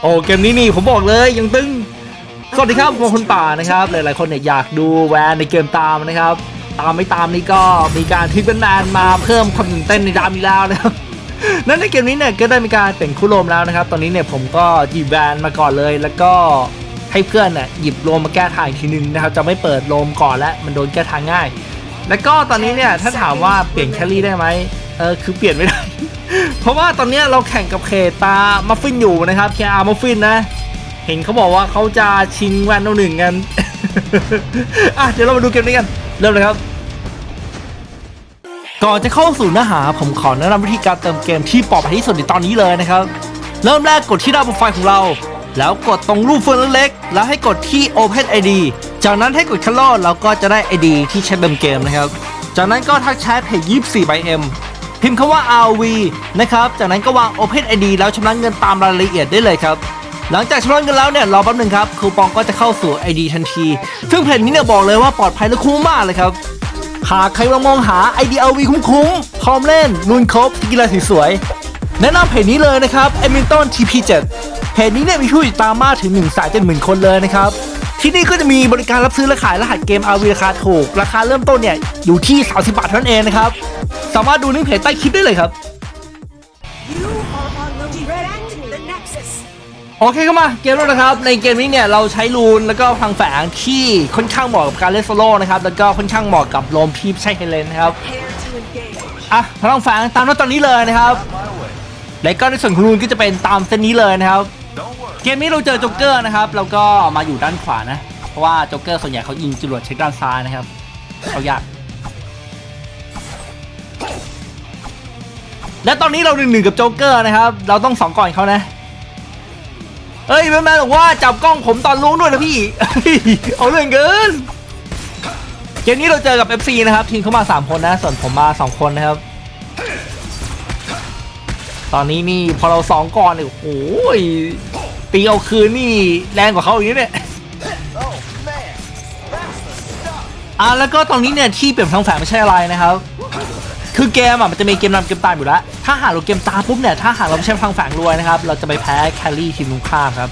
โอ้เกมนี้นี่ผมบอกเลยยังตึงสวัสดีครับผมคุณป่านะครับหลายๆคนเนี่ยอยากดูแวนในเกมตามนะครับ ตามไม่ตามนี่ก็มีการทิปเป็นแมนมาเพิ่มความตื่นเต้นในดามีแล้วนะครับนั้นในเกมนี้เนี่ยก็ได้มีการเปลี่ยนคู่โรมแล้วนะครับ ตอนนี้เนี่ยผมก็หยิบแวนมาก่อนเลย แล้วก็ให้เพื่อนเนี่ยหยิบโรมมาแก้ทางอีกทีนึงนะครับ จะไม่เปิดโรมก่อนแล้วมันโดนแก้ทางง่าย แล้วก็ตอนนี้เนี่ยถ้าถามว่าเปลี่ยนแคลรี่ได้ไหมเออคือเปลี่ยนไม่ได้ เพราะว่าตอนนี้เราแข่งกับเคตามัฟฟินอยู่นะครับแคอามัฟฟินนะ เห็นเขาบอกว่าเขาจะชิงแวนเอาหนึ่งกันอะเดี๋ยวเรามาดูเกมนี้กัน เริ่มเลยครับ ก่อนจะเข้าสู่เนื้อหาผมขอแนะนำวิธีการเติมเกมที่ปลอดภัยที่สุดในตอนนี้เลยนะครับ เริ่มแรกกดที่หน้าโปรไฟล์ของเรา แล้วกดตรงรูปเฟืองเล็กๆแล้วให้กดที่ Open ID จากนั้นให้กดคัลโลเราก็จะได้ ID ที่ใช้เติมเกมนะครับจากนั้นก็ทักแชทเพจ24 by M พิมพ์คำว่า RV นะครับ จากนั้นก็วาง Open ID แล้วชำระเงินตามรายละเอียดได้เลยครับ หลังจากชำระเงินแล้วเนี่ยรอแป๊บหนึงครับคูปองก็จะเข้าสู่ ID ทันที ซึ่งเพจนี้เนี่ยบอกเลยว่าปลอดภัยและคุ้มมากเลยครับหากใครกำลังมองหา IDLV คุ้มๆพร้อมเล่นนุนครบกีฬาสวยๆแนะนำเพจนี้เลยนะครับ e m i l t o n TP7 เพจนี้เนี่ยมีผู้ติดตามมากถึง1นึ่งแสนเจ็ดหมื่นคนเลยนะครับที่นี่ก็จะมีบริการรับซื้อและขายรหัสเกม RV ราคาถูก ราคาเริ่มต้นเนี่ยอยู่ที่ 30 บาทเท่านั้นเองนะครับ สามารถดูลิงก์เพจใต้คลิปได้เลยครับ โอเคเข้ามาเกมแล้วนะครับในเกมนี้เนี่ยเราใช้รูนแล้วก็พลังแฝงที่ค่อนข้างเหมาะกับการเล่นโซโล่นะครับแล้วก็ค่อนข้างเหมาะกับโลมที่ไม่ใช่เฮเลนนะครับอะพลังแฝงตามนั้นตอนนี้เลยนะครับและก็ในส่วนของรูนก็จะเป็นตามเส้นนี้เลยนะครับเกมนี้เราเจอโจ๊กเกอร์นะครับแล้วก็มาอยู่ด้านขวานะเพราะว่าโจ๊กเกอร์ส่วนใหญ่เขายิงจรวดเช็คด้านซ้ายนะครับเขายาก และตอนนี้เราหนึ่งหนึ่งกับโจ๊กเกอร์นะครับ เราต้องสองก่อนเขานะ เฮ้ยแมนแมนบอกว่าจับกล้องผมตอนล้วงด้วยนะพี่เฮ้ยเอาเรื่องเกิน เกมนี้เราเจอกับ FC นะครับ ทีมเขามา 3 คนนะ ส่วนผมมา 2 คนนะครับ ตอนนี้นี่พอเราสองก่อนเนี่ยโอ้ยตีเอาคืนนี่แรงกว่าเขาอีกนะเนี่ยอะแล้วก็ตอนนี้เนี่ยที่เปลี่ยนทางแฝงไม่ใช่อะไรนะครับ คือเกมอะมันจะมีเกมนำเกมตามอยู่แล้ว ถ้าหากเราเกมตามปุ๊บเนี่ย ถ้าหากเราไม่ใช่ทางแฝงรวยนะครับ เราจะไปแพ้แคลรี่ทีมตรงข้ามครับ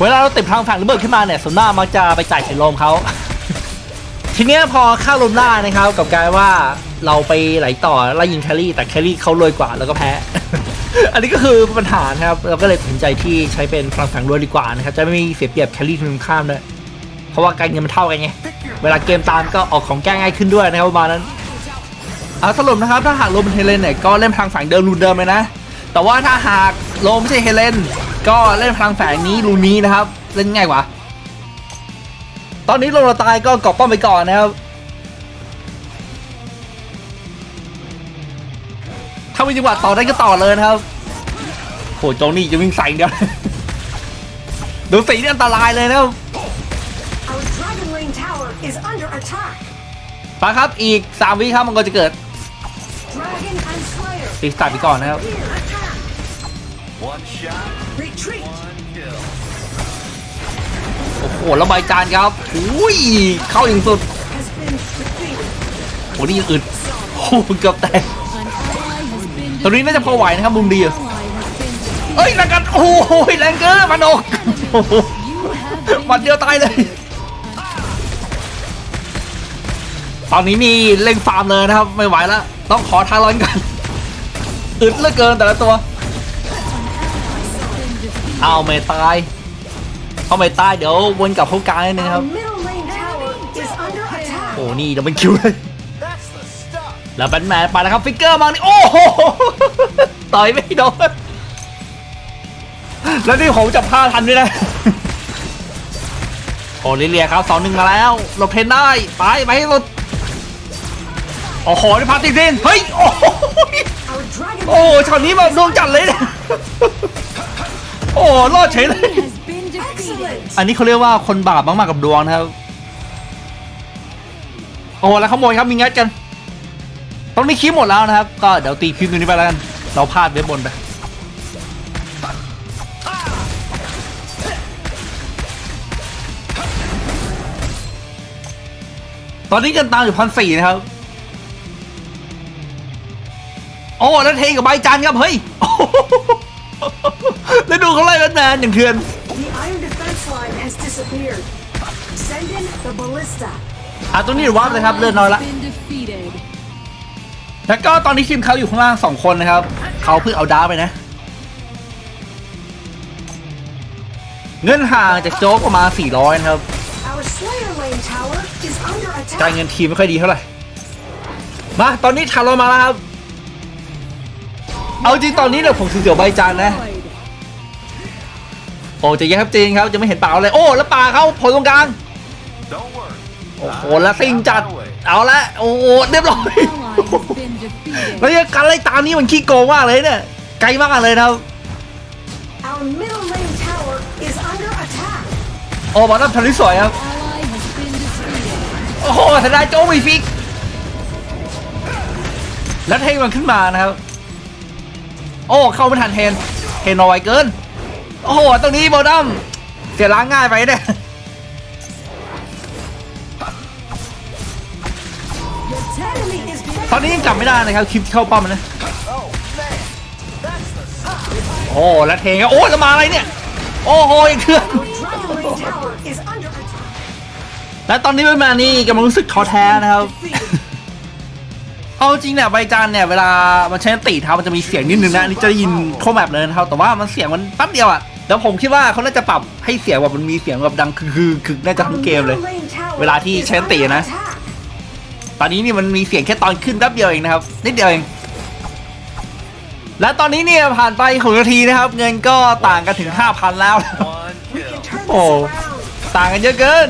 เวลาเราติดทางแฝงระเบิดขึ้นมาเนี่ยส่วนมามักจะไปจ่ายใส่ลมเขา ทีเนี้ยพอเข้าลมล่านะครับ กับการว่าเราไปไหลต่อไล่ยิงแคลรี่ แต่แคลรี่เขารวยกว่าแล้วก็แพ้ อันนี้ก็คือปัญหาครับ เราก็เลยตัดสินใจที่ใช้เป็นพลังแฝงรวยดีกว่านะครับ จะไม่มีเสียเปรียบแคลรี่ทีมตรงข้ามด้วยเพราะว่าการเงินมันเท่ากันไง เวลาเกมตามก็ออกของแก้ง่ายขึ้นด้วยนะครับประมาณนั้น เอาสรุปนะครับถ้าหากโลมเป็นเฮเลนเนี่ยก็เล่นพลังแฝงเดิมรูนเดิมเลยนะ แต่ว่าถ้าหากโลมไม่ใช่เฮเลนก็เล่นพลังแฝงนี้รูนนี้นะครับ เล่นง่ายกว่า ตอนนี้โลมเราตายก็กอบป้อมไปก่อนนะครับถ้ามีจังหวะต่อได้ก็ต่อเลยนะครับโหโจนี่จะวิ่งใส่อย่างเดียวดูสีนี่อันตรายเลยนะครับ Our Dragon Lane Tower is under attack. ไปครับ อีก 3 วิครับมันก็จะเกิด Dragon and Slayer. ตีสตาร์ทไปก่อนนะครับ Here, attack. One shot, Retreat. one kill. โอ้โหแล้วใบจานครับอุ้ยเข้าอย่างสุด Has been defeated. โอ้นี่ยังอึดโอ้โหเกือบแตกตอนนี้น่าจะพอไหวนะครับมุมดีอะเอ้ยนักกันโอ้โหแรงเกอร์มันอกโอ้โหหมัดเดียวตายเลยตอนนี้นี่เล่งฟาร์มเลยนะครับ ไม่ไหวแล้ว ต้องขอทางร้อนกัน อึดเหลือเกินแต่ละตัวเอาไม่ตายเขาไม่ตายเดี๋ยววนกลับเข้ากลางนิดนึงครับ โอ้นี่จะเป็นคิวเลยแล้วแบทแมนไปแล้วครับฟิกเกอร์มานี่โอ้โหต่อยไม่โดนแล้วนี่ผมจับผ้าทันด้วยนะโอ้ลิเลียครับสองหนึ่งมาแล้วหลบเทนได้ ไป ไปให้หลด โอ้โหนี่พาติซินเฮ้ย โอ้โห Our Dragon โอ้ช็อตนี้แบบดวงจัดเลยเนี่ยโอ้รอดเฉยเลย has been defeated. Excellent. อันนี้เขาเรียกว่าคนบาปมากๆกับดวงนะครับ โอ้แล้วขโมยครับมีงัดกันตรงนี้คลิปหมดแล้วนะครับ ก็เดี๋ยวตีคลิปตรงนี้ไปแล้วกัน เราพลาดเว็บบนไปตอนนี้กันตามอยู่พันสี่นะครับ โอ้แล้วเทกับใบจันครับเฮ้ยแล้วดูเขานอย่างเถื่อนอะตัวนี้วับเลยครับเลือดน้อยละ แล้วก็ตอนนี้ทีมเขาอยู่ข้างล่างสองคนนะครับ เขาเพิ่งเอาดาร์ไปนะ เงินห่างจากโจ๊กประมาณ 400 นะครับ Our Slayer Lane tower is under การ attack. เงินทีมไม่ค่อยดีเท่าไหร่ มา ตอนนี้ทารอนมาแล้วครับ เอาจริงตอนนี้เนี่ยผมสีเขียวใบจานนะ Void. โอ้ใจะแย่ครับจริงครับจะไม่เห็นเปล่าเลยโอ้แล้วป่าเขาโผล่ตรงกลาง Don't worry. โอ้โหแล้วซิงจัดเอาละโอ้โหเรียบร้อย Ally has been defeated. แล้วยังการไล่ตามนี่มันขี้โกงมากเลยเนี่ยไกลมากเลยนะครับ Our middle lane tower is under attack. โอ้บอลนับทำได้สวยครับ Ally has been defeated. โอ้โหทนายโจ้มีฟิกแล้วเทงมันขึ้นมานะครับ โอ้เข้าไม่ทันเทนเทนเอาไวเกิน โอ้โหตรงนี้โบดัมเสียล้างง่ายไปเนี่ย Enemy is ตอนนี้ยังกลับไม่ได้นะครับคลิปที่เข้าป้อมนะ Oh, man. That's the stuff. โอ้แล้วเทงก็โอ้แล้วมาอะไรเนี่ย โอ้โหยังเถื่อน Dragon Lane tower is under attack. และตอนนี้เป็นมานี่กำลังรู้สึกท้อแท้นะครับ Defeated. เอาจริงเนี่ยใบจานเนี่ยเวลามันใช้ตีเท้ามันจะมีเสียงนิดนึงนะอันนี่จะได้ยินโครแมปเลยนะครับแต่ว่ามันเสียงมันแป๊บเดียวอะแล้วผมคิดว่าเขาน่าจะปรับให้เสียงแบบมันมีเสียงแบบดังคือคือคือน่าจะ Our ทั้งเกมเลย middle lane tower เวลาที่ is ใช้ตี under นะ attack. ตอนนี้นี่มันมีเสียงแค่ตอนขึ้นแป๊บเดียวเองนะครับนิดเดียวเองและตอนนี้เนี่ยผ่านไปหกนาทีนะครับ เงินก็ต่างกันถึง 5,000 แล้ว One We kill. can turn this Oh. around. ต่างกันเยอะเกิน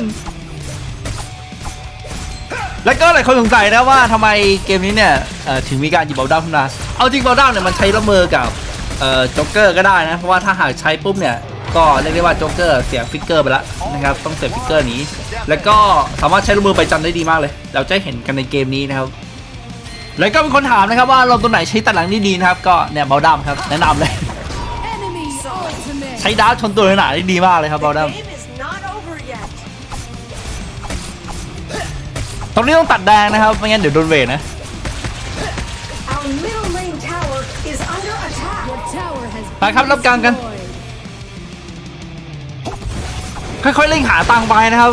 แล้วก็หลายคนสงสัยนะว่าทำไมเกมนี้เนี่ยเอ่อถึงมีการหยิบเบลด้าขึ้นมาเอาจริงเบลด้าเนี่ยมันใช้ละเมอกับเอ่อจ็อกเกอร์ก็ได้นะ เพราะว่าถ้าหากใช้ปุ๊บเนี่ยก็เรียกได้ว่าจ็อกเกอร์เสียฟิกเกอร์ไปแล้วนะครับต้องเสียฟิกเกอร์นี้ แล้วก็สามารถใช้ละเมอไปจันได้ดีมากเลย เราจะเห็นกันในเกมนี้นะครับ แล้วก็มีคนถามนะครับว่าเราตัวไหนใช้ตัดหลังได้ดีนะครับ ก็เนี่ยเบลด้าครับแนะนำเลย Enemy ultimate. ใช้ดาร์ฟชนตัวหนาได้ดีมากเลยครับเบล The ด้า ตรงนี้ต้องตัดแดงนะครับ ไม่งั้นเดี๋ยวโดนเวทนะ Our middle lane tower is under attack. Your tower has ไปครับ been รับกลางกัน destroyed. ค่อยๆเร่งหาตังค์ไปนะครับ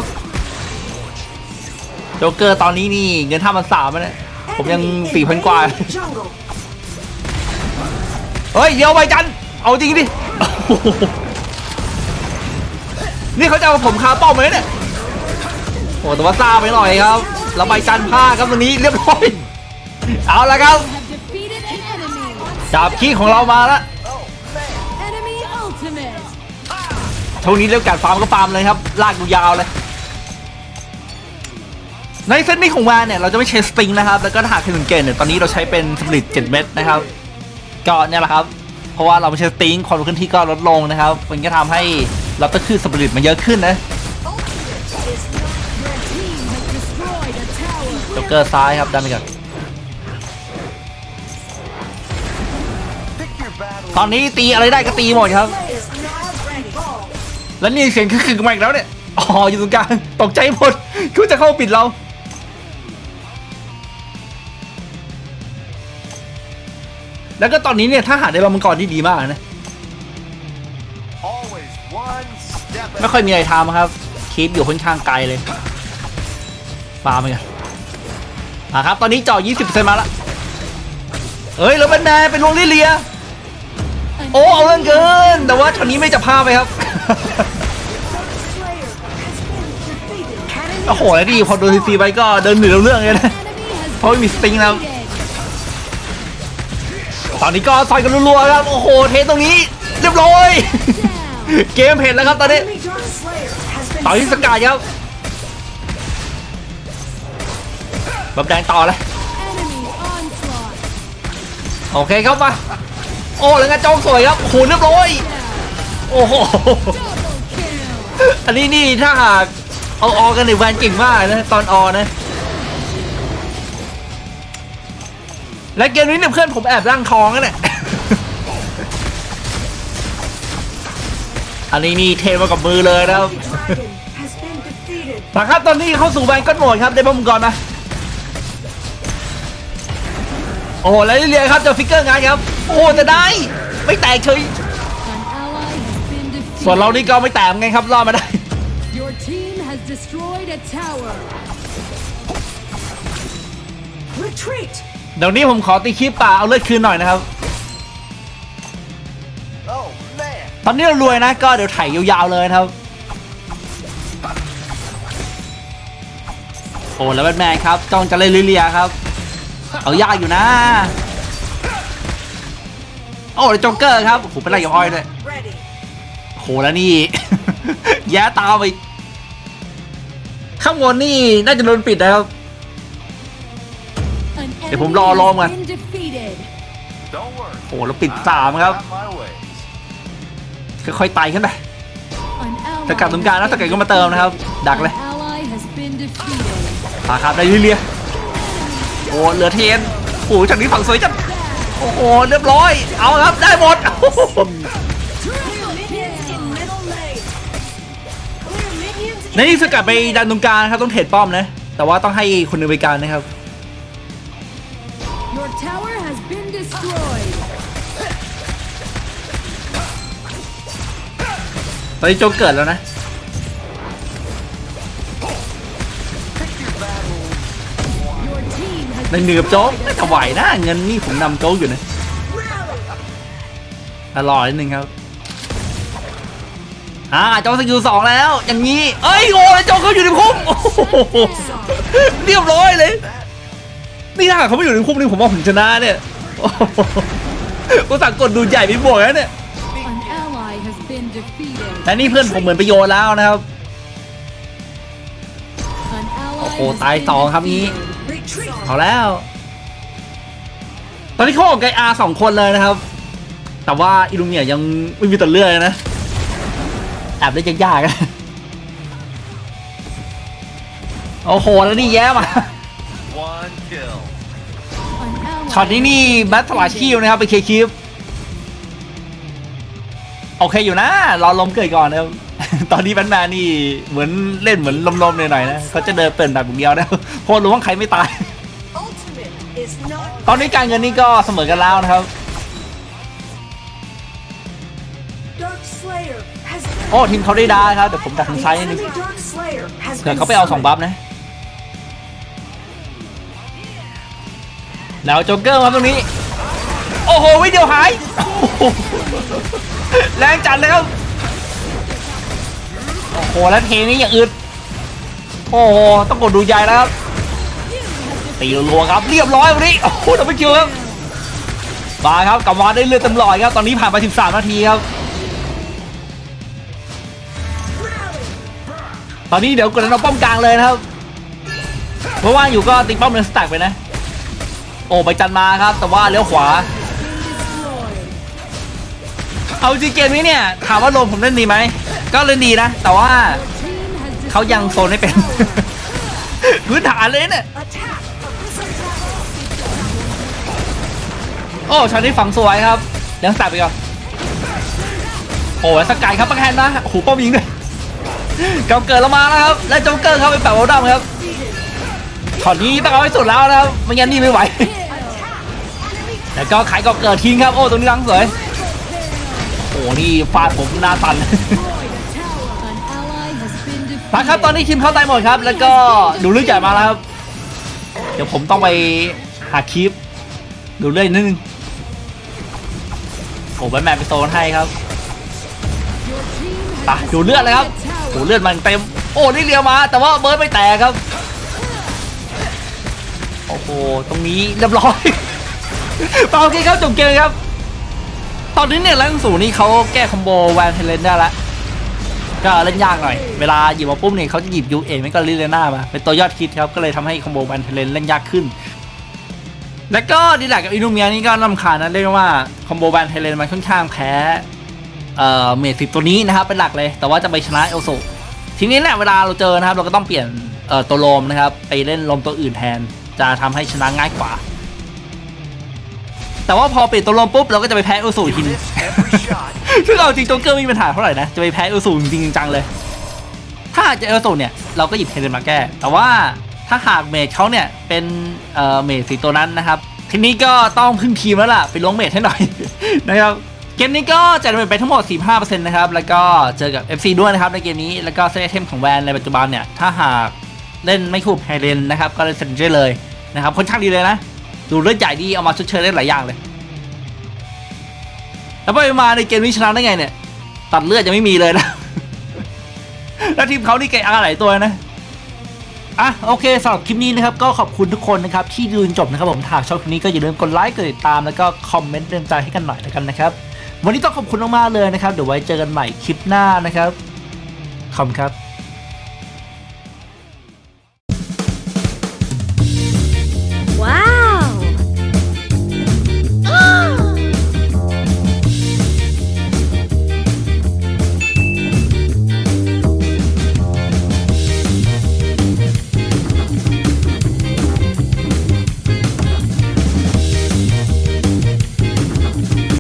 โจ๊กเกอร์ตอนนี้นี่เงินท่ามันสามแล้วเนี่ยผมยัง Enemy สี่พันกว่า invading the jungle. เฮ้ยเดี๋ยวใบจันทร์เอาจริงดิโอ้โหนี่เขาจะเอาผมคาเป้าไหมเนี่ย โอ้แต่ว่าซาไปหน่อยครับแล้วใบจันทร์พลาครับตรงนี้เรียบร้อย เอาละครับ จับขี้ของเรามาแล้ว Enemy ultimate. ช่วงนี้เรื่องการฟาร์มก็ฟาร์มเลยครับ ลากดูยาวเลย ในเซตนี้ของแวนเนี่ยเราจะไม่ใช้สปริงนะครับ แล้วก็ถ้าหากใครสังเกตเนี่ยตอนนี้เราใช้เป็นสปริต7เม็ดนะครับ ก็เนี่ยแหละครับ เพราะว่าเราไม่ใช้สปริงความร็วเคลื่อนที่ก็ลดลงนะครับ มันก็ทำให้เราต้องขึ้นสปริตมันเยอะขึ้นนะ เกอร์ซ้ายครับดันไปก่อน Pick your battle. ตอนนี้ตีอะไรได้ก็ตีหมดครับ Is not ready. Ball. แล้วนี่เสียงคือๆมาอีกแล้วเนี่ยอ๋ออยู่ตรงกลางตกใจหมดคือจะเข้าปิดเราแล้วก็ตอนนี้เนี่ยถ้าหาได้บอลมังกรที่ดีมากนะ Always one step ไม่ค่อยมีอะไรทำครับคีปอยู่ค่อนข้างไกลเลยฟาร์มไปกัน อะครับ ตอนนี้เจ่อ20%มาละเอ้ยแล้วแบนแมนเป็นลวงลิเลีย An โอ้เอาเรื่องเกิน แต่ว่าตอนนี้ไม่จะพาไปครับ Slayer has been defeated. Cannon โอ้โหแล้วดีพอโดนซีซีไปก็เดินหนีเรื่องเลยนะ enemy has เพราะไม่มีสติงแล้ว defeated. ตอนนี้ก็ซอยกันรัวๆครับ โอ้โห เทตรงนี้เรียบร้อย Down. เกมเห็นแล้วครับตอนนี้ Enemy Dark Slayer has been ต่อที่สกายครับ บบแดงต่อเลย โอเคครับมา โอ้แล้วงั้นจ้องสวยครับโอ้โหเรียบร้อย โอ้โห อันนี้นี่ถ้าหากเอาออกันในแวนเก่งมากนะตอนออนะ และเกมนี้เนี่ยเพื่อนผมแอบร่างทองกันเนี่ยอันนี้นี่เทมากับมือเลยนะครับมาครับตอนนี้เข้าสู่แวนก้อนโหมดครับ ได้บอมก่อนม โอ้โหแล้วเรียๆครับเจอฟิกเกอร์งานครับ โอ้โหจะได้ไม่แตกเฉย An ally has been defeated. ส่วนเรานี่ก็ไม่แตกไงครับรอดมาได้ Your team has destroyed a tower. Retreat! เดี๋ยวนี้ผมขอตีคลิปป่าเอาเลือดคืนหน่อยนะครับ Oh, man. ตอนนี้เรารวยนะก็เดี๋ยวไถ่ายยาวๆเลยนะครับ โอ้แล้วแบทแมนครับจ้องจะเล่นลิเลียครับ เอายากอยู่นะ โอ้แล้วโจ็อกเกอร์ครับโอ้โหเป็นไรกับอ้อยด้วย Ready. โหแล้วนี่ แย่ตามไปข้างบนนี่น่าจะโดนปิดนะครับ An Để ผม enemy lo lo mà. has been defeated. Don't worry. โอ้แล้วปิดสามครับ Got my ways. ค่อยๆไต่ขึ้นไป An ally ถ้ากลับตรงกลางแล้วถ้าเกิดก็มาเติมนะครับ ดักเลย An ally has been defeated. มาครับได้ลิเลีย โอ้เหลือเทนโอ้จากนี้ฝั่งสวยจังโอ้โหเรียบร้อย เอาครับได้หมดโอ้โห Clear minions in middle lane. Clear minions ในที่สกัดไปดันตรงกลางนะครับต้องเทรดป้อมนะ แต่ว่าต้องให้คนหนึงไปการนะครับ Your tower has been destroyed. ตอนนี้โจกเกิดแล้วนะ ในเหนือบโจ๊กไม่จะไหวนะเงินนี่ผมนำโจ๊กอยู่นะอร่อยนิดนึงครับอ่าโจ๊กสกิลสองแล้ว อย่างนี้ เอ้ยโอ้ยโจ๊กเขาอยู่ในพุ่มโอ้โหเรียบร้อยเลย นี่ถ้าเขาไม่อยู่ในพุ่มนี่ผมว่าผมชนะเนี่ยโอ้โหกูสั่งกดดูใหญ่ไปบวกแล้วเนี่ยแต่นี่เพื่อนผมเหมือนไปโยนแล้วนะครับ โอ้โหตายสองครับนี้ เอาแล้ว ตอนนี้เขาออกไกอาสองคนเลยนะครับ แต่ว่าอิลูเมียยังไม่มีตัวเลือกนะแอบได้ยากๆนะโอ้โห แล้วนี่แย้มาช็อตนี้นี่แบทถลาคิวนะครับไปเคคิป โอเคอยู่นะ รอลมเกิดก่อนนะครับ ตอนนี้แบทแมนนี่เหมือนเล่นเหมือนลมๆหน่อยๆนะเขาจะเดินเปิดแบบอย่างเดียวนะเพราะรู้ว่าใครไม่ตาย Ultimate is not ตอนนี้การเงินนี่ก็เสมอกันแล้วนะครับ Dark Slayer has โอ้ทีมเขาได้ดาครับเดี๋ยวผมดักทางซ้ายนิดนึง Enemy Dark Slayer has เผื่อ been เขาไปเอาสอง summoned. บัฟนะ แล้วโจ๊กเกอร์มาตรงนี้ โอ้โหวิดีโอหายโอ้โหแรงจัดเลยครับโอ้โหแล้วเทนี้อย่างอึดโอ้โหต้องกดดูใหญ่แล้วครับตีรัวครับเรียบร้อยวันนี้โอ้โหดับเบิลคิวครับมาครับกลับมาได้เลือดเต็มหลอดครับตอนนี้ผ่านไป 13 นาทีครับตอนนี้เดี๋ยวกดเราป้อมกลางเลยนะครับเพราะว่างอยู่ก็ตีป้อมเนื้อสแต็กไปนะ โอ้ไปจันมาครับ แต่ว่าเลี้ยวขวา เอาจริงเกมนี้เนี่ยถามว่าลมผมเล่นดีไหม ก็เล่นดีนะ แต่ว่าเขายังโซนไม่เป็น พื้นฐานเลยเนี่ย โอ้ชานี้ฝังสวยครับเลี้ยงสแตกไปก่อนโอ้สกายครับปังแฮนนะโอ้โหป้อมยิงด้วยเกาเกิดแล้วมาแล้วครับ และโจ๊กเกอร์เข้าไปแปะวอลดัมครับช็อตนี้ต้องเอาให้สุดแล้วนะครับไม่งั้นนี่ไม่ไหวแล้วก็ขายเกาเกิดทิ้งครับ โอ้ตรงนี้ลังสวย โอ้นี่ฟาดผมหน้าตัน been defeated. มาครับตอนนี้ทีมเข้าตายหมดครับ แล้วก็ดูเรื่องใหญ่มาแล้วครับเดี๋ยวผมต้องไปหาคลิป ดูเรื่อยนิดนึงโอ้แบทแมนไปโซนให้ครับ Your team ไป has ดูเลือดเลยครับโอ้เลือดมันเต็มโอ้นี่เรียวมา แต่ว่าเบิร์ดไม่แตกครับโอ้โหตรงนี้เรียบร้อยเปล่าโอเคครับจบเกมครับ ตอนนี้เนี่ยแรงสูงนี่เขาแก้คอมโบแวนเทเลนได้แล้ว ก็เล่นยากหน่อย เวลาหยิบมาปุ๊บเนี่ยเขาจะหยิบยูเอไม่ก็ลิเลน่ามา เป็นตัวยอดคิดครับ ก็เลยทำให้คอมโบแวนเทเลนเล่นยากขึ้น แล้วก็ดีแลกกับอินูเมียนี่ก็ลำคาญนะเรียกว่าคอมโบแวนเทเลนมันค่อนข้างแพ้เอ่อเมทสิตัวนี้นะครับเป็นหลักเลย แต่ว่าจะไปชนะเอลโซทีนี้เนี่ยเวลาเราเจอนะครับ เราก็ต้องเปลี่ยนเอ่อตัวลมนะครับไปเล่นลมตัวอื่นแทน จะทำให้ชนะง่ายกว่า แต่ว่าพอเปลี่ยนตัวลมปุ๊บเราก็จะไปแพ้เอลโซทีนึง ซึ่งเอาจริงโจ๊กเกอร์ไม่มีปัญหาเท่าไหร่นะ จะไปแพ้เอลซูจริงจังเลย ถ้าจะเอลซูเนี่ย เราก็หยิบเทเลนมาแก้ แต่ว่าถ้าหากเมจเขาเนี่ย เป็นเอ่อเมจสีตัวนั้นนะครับ ทีนี้ก็ต้องพึ่งทีมแล้วล่ะ ไปล้วงเมจให้หน่อยนะครับเกมนี้ก็จะดำเนินไปทั้งหมด 45%นะครับ แล้วก็เจอกับ FC ด้วยนะครับในเกมนี้ แล้วก็เซตไอเทมของแวนในปัจจุบันเนี่ย ถ้าหากเล่นไม่คู่ไฮเลนนะครับ ก็เล่นเซนเจอร์เลยนะครับค่อนข้างดีเลยนะ ดูเลือดใหญ่ดี เอามาชดเชยได้หลายอย่างเลย แล้วไปมาในเกมนี้ชนะได้ไงเนี่ย ตัดเลือดยังไม่มีเลยนะ แล้วทีมเขานี่เกะอาหลายตัวนะอะโอเคสำหรับคลิปนี้นะครับก็ขอบคุณทุกคนนะครับที่ดูจนจบนะครับผมถ้าหากชอบคลิปนี้ก็อย่าลืมกดไลค์กดติดตามแล้วก็คอมเมนต์เตือนใจให้กันหน่อยแล้วกันนะครับ วันนี้ต้องขอบคุณมากๆเลยนะครับเดี๋ยวไว้เจอกันใหม่คลิปหน้านะครับขอบคุณครับ